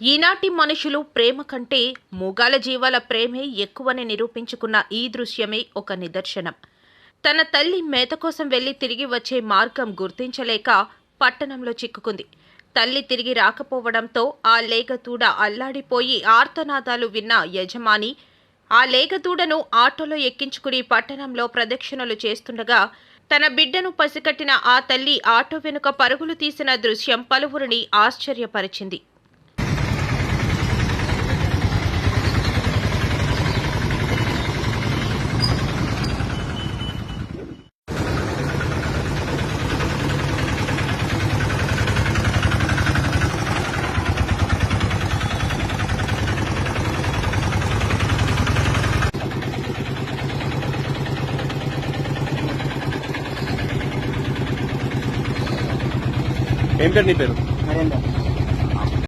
ఈనాటి మనుషులు ప్రేమ కంటే మూగాల జీవాల ప్రేమే ఎక్కువని నిరూపించుకున్న ఈ దృశ్యమే ఒక నిదర్శనం. తన తల్లి మేత కోసం వెళ్ళి తిరిగి వచ్చే మార్గం గుర్తించలేక పట్టణంలో చిక్కుకుంది. తల్లి తిరిగి రాకపోవడంతో ఆ లేగతూడ అల్లాడిపోయి ఆర్తనాదాలు విన్న యజమాని ఆ లేగదూడను ఆటోలో ఎక్కించుకుని పట్టణంలో ప్రదక్షిణలు చేస్తుండగా తన బిడ్డను పసికట్టిన ఆ తల్లి ఆటో వెనుక పరుగులు తీసిన దృశ్యం పలువురిని ఆశ్చర్యపరిచింది. ఏం పేరు నీ పేరు? నరేందర్.